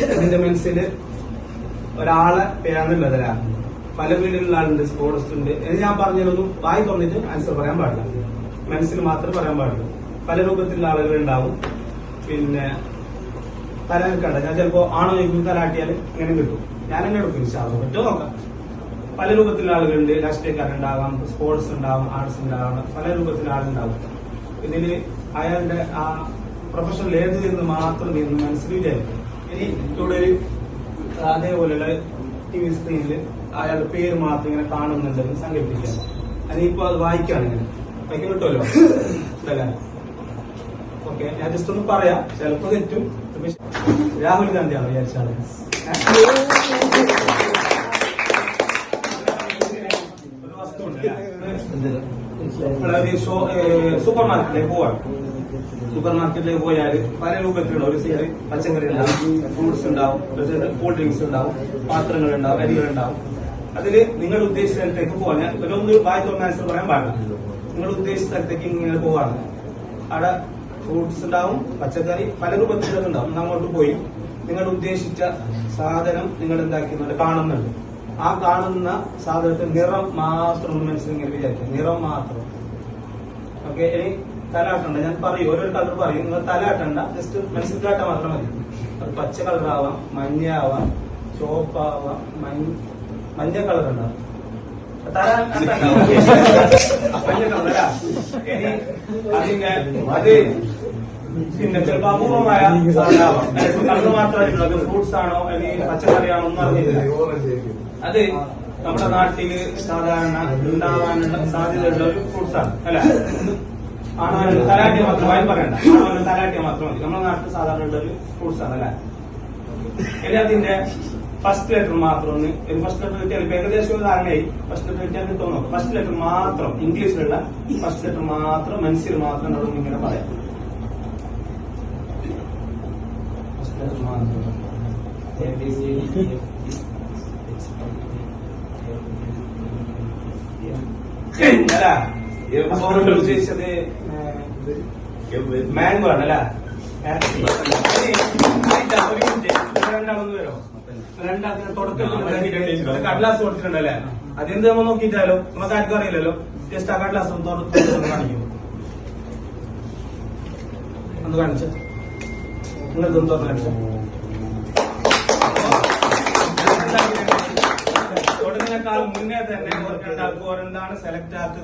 ഇതിന്റെ മനസ്സിൽ ഒരാളെ പേരാന്നുള്ളതല്ല പല വീടുകളിലുള്ള ആളുണ്ട് സ്പോർട്സ് ഉണ്ട്. എന്ന് ഞാൻ പറഞ്ഞതൊന്നും വായി തുറന്നിട്ട് ആൻസർ പറയാൻ പാടില്ല. മനസ്സിൽ മാത്രം പറയാൻ പാടില്ല പല രൂപത്തിലുള്ള ആളുകൾ ഉണ്ടാവും. പിന്നെ തല നിൽക്കണ്ട ഞാൻ ചിലപ്പോ ആണോ എനിക്ക് തലാട്ടിയാൽ ഇങ്ങനെ കിട്ടും. ഞാൻ എന്നെ എടുക്കും ശാസ്ത്രം പറ്റുമോ നോക്കാം. പല രൂപത്തിലുള്ള ആളുകളുണ്ട്. രാഷ്ട്രീയക്കാരുണ്ടാവാം സ്പോർട്സ് ഉണ്ടാവാം ആർട്സ് ഉണ്ടാവാം പല രൂപത്തിലുള്ള ആളുണ്ടാവും. ഇതിൽ അയാളുടെ ആ പ്രൊഫഷണൽ ഏത് എന്ന് മാത്രം നിന്ന് മനസ്സിൽ വിചാരിക്കും ഇനി ഇവിടെ അതേപോലെയുള്ള ടി വി സ്ക്രീനിൽ അയാളുടെ പേര് മാത്രം ഇങ്ങനെ കാണുന്നുണ്ടെന്ന് സങ്കല്പിക്കാം. അതിനിപ്പോ അത് വായിക്കാണ് ഇങ്ങനെ വായിക്കാൻ കിട്ടുമല്ലോ ഓക്കെ ഞാൻ ജസ്റ്റ് ഒന്ന് പറയാം. ചിലപ്പോ തെറ്റും. രാഹുൽ രാഹുൽ ഗാന്ധിയാണ് വിചാരിച്ചാണ് ഷോ സൂപ്പർ മാർക്കറ്റിലേക്ക് പോവാണ് സൂപ്പർ മാർക്കറ്റിലേക്ക് പോയാൽ പല രൂപത്തിലുള്ള ഒരു സൈഡ് പച്ചക്കറി ഉണ്ടാവും ഫ്രൂട്ട്സ് ഉണ്ടാവും ഒരു സൈഡ് കൂൾ ഡ്രിങ്ക്സ് ഉണ്ടാവും പാത്രങ്ങൾ ഉണ്ടാവും അരികൾ ഉണ്ടാവും. അതിൽ നിങ്ങൾ ഉദ്ദേശിച്ച സ്ഥലത്തേക്ക് പോകാൻ ഞാൻ ഒരു ഒന്ന് വായി തുറന്ന ആൻസർ പറയാൻ പാടില്ല. നിങ്ങൾ ഉദ്ദേശിച്ച സ്ഥലത്തേക്ക് ഇങ്ങനെ പോവാണ്. അവിടെ ഫ്രൂട്ട്സ് ഉണ്ടാവും പച്ചക്കറി പല രൂപത്തിലത് ഉണ്ടാവും. അങ്ങോട്ട് പോയി നിങ്ങൾ ഉദ്ദേശിച്ച സാധനം നിങ്ങൾ എന്താക്കുന്നുണ്ട് കാണുന്നുണ്ട്. ആ കാണുന്ന സാധനത്തിന് നിറം മാത്രം മനസ്സിൽ ഇങ്ങനെ വിചാരിക്കും നിറം മാത്രം. ഓക്കെ ഇനി തലാട്ടണ്ട ഞാൻ പറയും ഓരോ കളർ പറയും. നിങ്ങൾ തലാട്ടണ്ട ജസ്റ്റ് മനസ്സിൽ കാട്ടാൻ മാത്രം മതി. അത് പച്ച കളർ ആവാം മഞ്ഞ ആവാം ചുവപ്പാവാം മഞ്ഞ മഞ്ഞ കളർ ഉണ്ടാവും അത് പിന്നെ ചിലപ്പോ അപൂർവമായ സാധനമാവാം. കളർ മാത്രമായിട്ടുള്ള അത് ഫ്രൂട്ട്സ് ആണോ അല്ലെങ്കിൽ പച്ചക്കറി ആണോ ഒന്നും അറിഞ്ഞില്ല അത് നമ്മുടെ നാട്ടിൽ സാധാരണ ഉണ്ടാവാനുള്ള സാധ്യതയുള്ള ഒരു ഫ്രൂട്ട്സാണ് അല്ലെ? തലാട്ടിയ മാത്രം വായി പറയണ്ട. തലാട്ടിയ മാത്രം മതി. നമ്മുടെ നാട്ടിൽ സാധാരണ ഉള്ള ഒരു ഫ്രൂട്ട്സാണ് അല്ലെ? ഇനി അതിന്റെ ഫസ്റ്റ് ലെറ്റർ മാത്രം ഒന്ന് ഫസ്റ്റ് ലെറ്റർ കിട്ടിയാൽ ഏകദേശം ഒരു ധാരണയായി. ഫസ്റ്റ് ലെറ്റർ കിട്ടിയാൽ കിട്ടുമോ ഫസ്റ്റ് ലെറ്റർ മാത്രം ഇംഗ്ലീഷിലുള്ള ഫസ്റ്റ് ലെറ്റർ മാത്രം മനസ്സിൽ മാത്രം നമ്മൾ ഇങ്ങനെ പറയാം. ഫസ്റ്റ് ലെറ്റർ മാത്രം. ഉദ്ദേശിച്ചത് മാംഗോ ആണ് അല്ലേ രണ്ടാമത് വരോ? രണ്ടാമത്തിന് തുടക്കത്തിൽ കടലാസ് കൊടുത്തിട്ടുണ്ടല്ലേ? അതെന്ത് നമ്മൾ നോക്കിയിട്ടാലോ നമുക്ക് ആർക്കും അറിയില്ലല്ലോ. ജസ്റ്റ് ആ കടലാസ് ഒന്ന് തുറന്ന് കാണിക്കും. ഒന്ന് കാണിച്ചു. നിങ്ങൾക്കൊന്ന് തുറന്ന് കാണിച്ച. തന്നെ രണ്ടാൾക്കും എന്താണ് സെലക്ട് ആക്കുക?